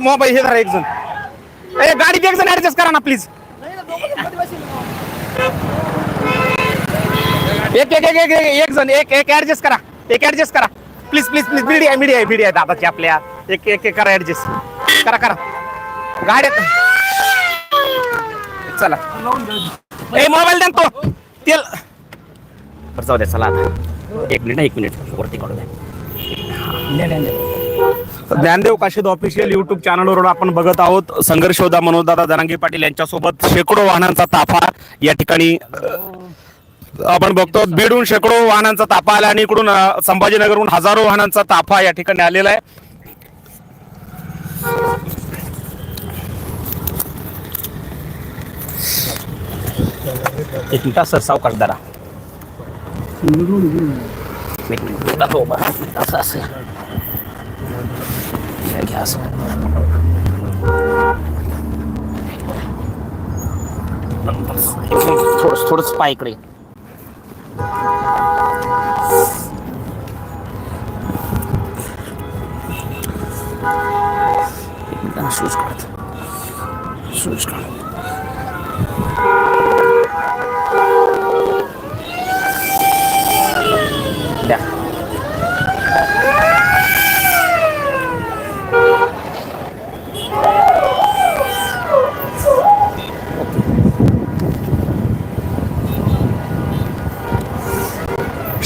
Mobile हे धरा एक जण. ए गाडीत एक जण ऍडजस्ट करा ना प्लीज एक एक एक एक एक- एक जण एक एक ऍडजस्ट करा. एक ऍडजस्ट करा. प्लीज प्लीज प्लीज मीडिया आहे मीडिया आहे मीडिया आहे. दादाची आपल्या. एक एक एक करा ऍडजस्ट करा करा. गाड्या चला. ए मोबाईल द्या ना तो. तेल. जाऊ द्या चला आता. एक मिनिट एक मिनिट. वरती काढू द्या. ज्ञानदेव काशीद ऑफिशियल युट्यूब चॅनलवरून आपण बघत आहोत. संघर्ष होता मनोजदादा जरांगे पाटील यांच्यासोबत शेकडो वाहनांचा ताफा या ठिकाणी आपण बघतो. बीडहून शेकडो वाहनांचा ताफा आला आणि इकडून संभाजीनगरहून हजारो वाहनांचा ताफा या ठिकाणी आलेला आहे. एक मिनिट सर सावकाश दारा एक मिनिट असं. असं घ्या, घ्या असं थोडं थोडंच पाय इकडे शूज काढत शूज काढ.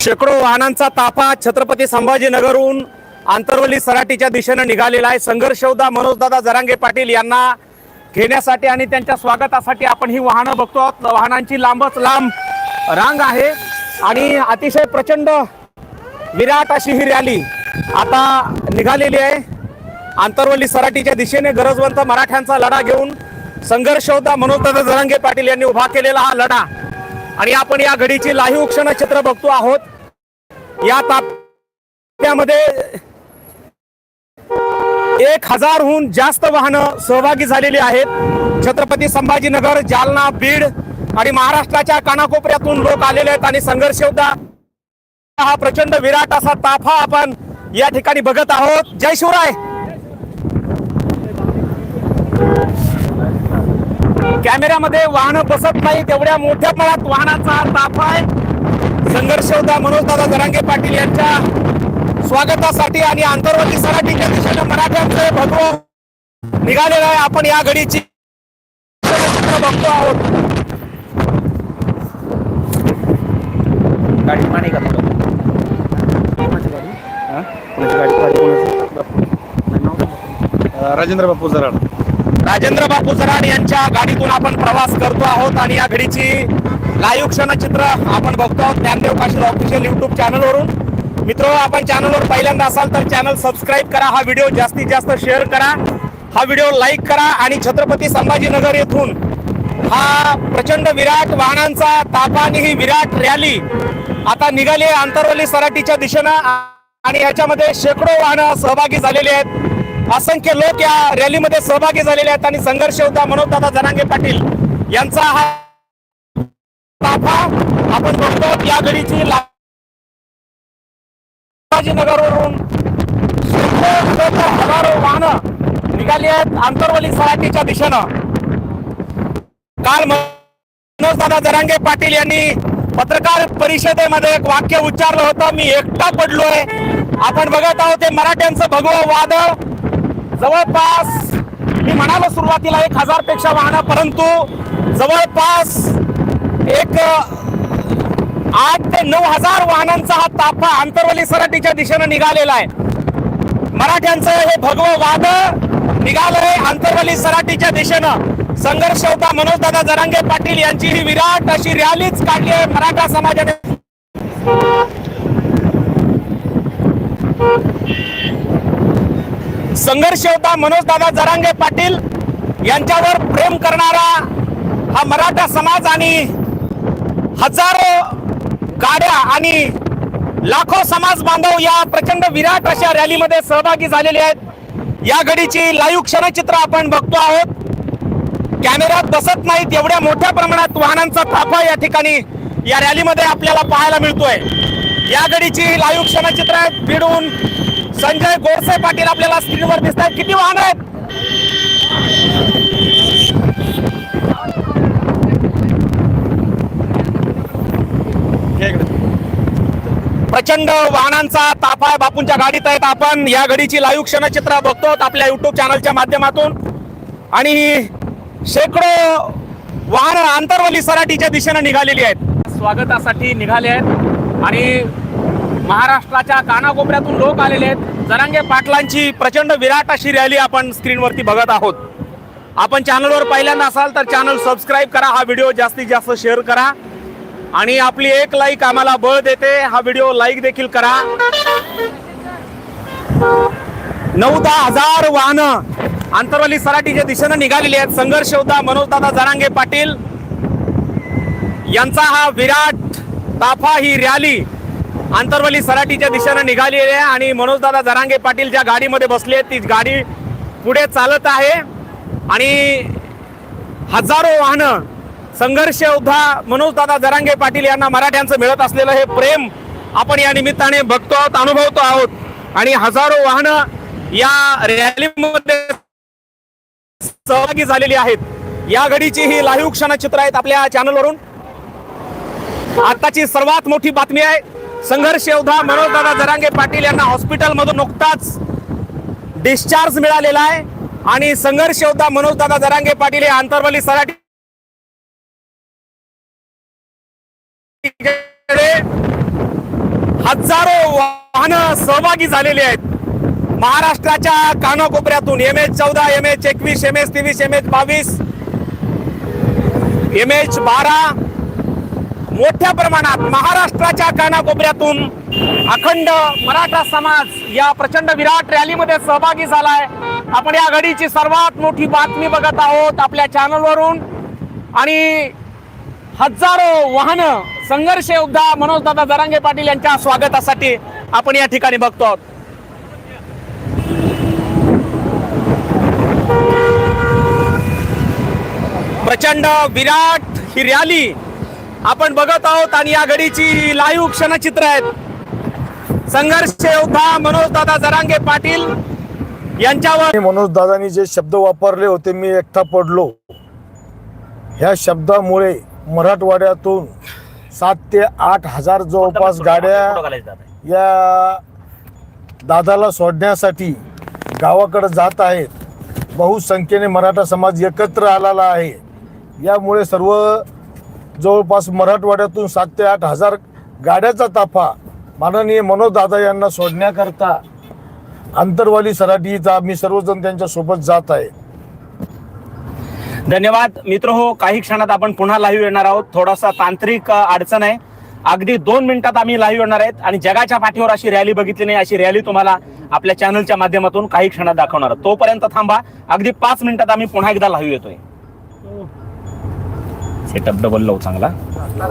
शेकडो वाहनांचा ताफा छत्रपती संभाजीनगरहून आंतरवली सराटीच्या दिशेनं निघालेला आहे. संघर्षवदा मनोजदादा जरांगे पाटील यांना घेण्यासाठी आणि त्यांच्या स्वागतासाठी आपण ही वाहनं बघतो आहोत. वाहनांची लांबच लांब रांग आहे आणि अतिशय प्रचंड विराट अशी ही रॅली आता निघालेली आहे. आंतरवली सराटीच्या दिशेने गरजवंत मराठ्यांचा लढा घेऊन संघर्षवदा मनोजदादा जरांगे पाटील यांनी उभा केलेला हा लढा. आणि आपण या घडीची लाईव्ह क्षणचित्र बघतो आहोत. या ताप्यामध्ये एक हजारहून जास्त वाहनं सहभागी झालेली आहेत. छत्रपती संभाजीनगर जालना बीड आणि महाराष्ट्राच्या कानाकोपऱ्यातून लोक आलेले आहेत आणि संघर्ष होता हा प्रचंड विराट असा ताफा आपण या ठिकाणी बघत आहोत. जय शिवराय! कॅमेऱ्यामध्ये वाहनं बसत नाही तेवढ्या मोठ्या प्रमाणात वाहनाचा ताफा आहे. संघर्ष होता मनोजदादा जरांगे पाटील यांच्या स्वागतासाठी आणि आंतरवर्ती सराटीच्या दिशेने मराठ्यांचे भगव निघालेलं आहे. आपण या घडीची चित्र बघतो आहोत. गाडी पाणी का थोडं हा? कोणाची गाडी? गाडी कोणाची? राजेंद्र बापू जराड. राजेंद्र बापू जराड यांच्या गाडीतून आपण प्रवास करतो आहोत आणि या घडीची लाईव्ह क्षणचित्र आपण बघतो आहोत. ज्ञानदेव काशीद ऑफिशियल युट्यूब चॅनलवरून मित्र आपण चॅनलवर पहिल्यांदा असाल तर चॅनल सबस्क्राईब करा. हा व्हिडिओ जास्तीत जास्त शेअर करा. हा व्हिडिओ लाईक करा आणि छत्रपती संभाजीनगर येथून हा प्रचंड विराट वाहनांचा तापाने ही विराट रॅली आता निघाली आहे आंतरवली सराटीच्या दिशेनं. आणि याच्यामध्ये शेकडो वाहनं सहभागी झालेली आहेत. असंख्य लोक या रॅलीमध्ये सहभागी झालेले आहेत आणि संघर्ष होता मनोजदादा जनांगे पाटील यांचा हा ताफा आपण बघतो या घडीची ला- संभाजीनगरवरून हजारो वाहनं निघाली आहेत. आंतरवली सराटीच्या दिशेनं. काल मनोजदादा जरांगे पाटील यांनी पत्रकार परिषदेमध्ये एक वाक्य उच्चारलं होतं. मी एकटा पडलोय. आपण बघत आहोत ते मराठ्यांचं भगवं वादळ. जवळपास मी म्हणालो सुरुवातीला एक हजारपेक्षा वाहनं परंतु जवळपास एक आठ ते नऊ हजार वाहनांचा हा ताफा आंतरवली सराटीच्या दिशेनं निघालेला आहे. मराठ्यांचं हे भगवं वाद निघालंय आंतरवली सराटीच्या दिशेनं. संघर्ष होता मनोजदादा जरांगे पाटील यांची ही विराट अशी रॅलीच काढली आहे मराठा समाजाने. संघर्ष होता मनोजदादा जरांगे पाटील यांच्यावर प्रेम करणारा हा मराठा समाज आणि हजारो गाड्या आणि लाखो समाज बांधव या प्रचंड विराट अशा रॅलीमध्ये सहभागी झालेले आहेत. या घडीची लाईव्ह क्षणचित्र आपण बघतो आहोत. कॅमेऱ्यात बसत नाहीत एवढ्या मोठ्या प्रमाणात वाहनांचा ताफा या ठिकाणी या रॅलीमध्ये आपल्याला पाहायला मिळतोय. या घडीची लाईव्ह क्षणचित्र आहेत. भिडून संजय गोडसे पाटील आपल्याला स्क्रीनवर दिसत आहेत किती वाहन आहेत? प्रचंड वाहनांचा ताफा आहे बापूंच्या गाडीत आहेत. आपण या घडीची लाईव्ह क्षणचित्र बघतो आपल्या युट्यूब चॅनलच्या माध्यमातून. आणि शेकडो वाहन आंतरवली सराटीच्या दिशेनं निघालेली आहेत. स्वागतासाठी निघाले आहेत. आणि महाराष्ट्राच्या कानाकोपऱ्यातून लोक आलेले आहेत. जरांगे पाटलांची प्रचंड विराट अशी रॅली आपण स्क्रीनवरती बघत आहोत. आपण चॅनलवर पहिल्यांदा असाल तर चॅनल सबस्क्राईब करा हा व्हिडिओ जास्तीत जास्त शेअर करा. आणि आपली एक लाईक आम्हाला बळ देते हा व्हिडिओ लाईक देखील करा. नऊ दहा हजार वाहनं आंतरवाली सराटीच्या दिशेनं निघालेली आहेत. संघर्ष होता मनोजदादा जरांगे पाटील. यांचा हा विराट ताफा ही रॅली आंतरवली सराटीच्या दिशेनं निघालेली आहे आणि मनोजदादा जरांगे पाटील ज्या गाडीमध्ये बसले आहेत ती गाडी पुढे चालत आहे. आणि हजारो वाहनं संघर्ष उद्धा मनोजदादा जरांगे पाटील यांना मराठ्यांचं मिळत असलेलं हे प्रेम आपण या निमित्ताने बघतो आहोत अनुभवतो आहोत. आणि हजारो वाहनं या रॅलीमध्ये सहभागी झालेली आहेत. या घडीची ही लाईव्ह क्षणचित्र आहेत आपल्या चॅनलवरून आताची सर्वात मोठी बातमी आहे संघर्ष योद्धा मनोजदादा जरांगे पाटील यांना हॉस्पिटलमधून नुकताच डिस्चार्ज मिळालेला आहे. आणि संघर्ष योद्धा मनोजदादा जरांगे पाटील हे आंतरवली सराठी हजारो वाहन सहभागी झालेली आहेत. महाराष्ट्राच्या कानाकोपऱ्यातून एम एच चौदा एम एच एकवीस एम एच तेवीस एम एच बावीस एम एच बारा मोठ्या प्रमाणात महाराष्ट्राच्या कानाकोपऱ्यातून अखंड मराठा समाज या प्रचंड विराट रॅलीमध्ये सहभागी झालाय. आपण या घडीची सर्वात मोठी बातमी बघत आहोत आपल्या चॅनलवरून. आणि हजारो वाहनं संघर्ष योद्धा मनोजदादा जरांगे पाटील यांच्या स्वागतासाठी आपण या ठिकाणी बघतो आहोत. प्रचंड विराट ही रॅली आपण बघत आहोत आणि या घडीची लाईव्ह क्षणचित्र आहेत. संघर्ष योद्धा मनोजदादा जरांगे पाटील यांच्यावर मनोज दादांनी जे शब्द वापरले होते मी एकटा पडलो. ह्या शब्दामुळे मराठवाड्यातून सात ते आठ हजार जवळपास गाड्या या दादाला सोडण्यासाठी गावाकडे जात आहेत. बहुसंख्येने मराठा समाज एकत्र आलेला आहे. यामुळे सर्व जवळपास मराठवाड्यातून सात ते आठ हजार गाड्याचा ताफा माननीय मनोजदादा यांना सोडण्याकरता आंतरवाली सराटीचा मी सर्वजण त्यांच्यासोबत जात आहे. धन्यवाद. मित्र हो काही क्षणात आपण पुन्हा लाईव्ह येणार आहोत. थोडासा तांत्रिक अडचण आहे. अगदी दोन मिनिटात आम्ही लाईव्ह येणार आहेत आणि जगाच्या पाठीवर अशी रॅली बघितली नाही अशी रॅली तुम्हाला आपल्या चॅनलच्या माध्यमातून काही क्षणात दाखवणार आहोत. तोपर्यंत थांबा. अगदी पाच मिनिटात आम्ही पुन्हा एकदा लाईव्ह येतोय. सेटअप डबल लावू चांगला.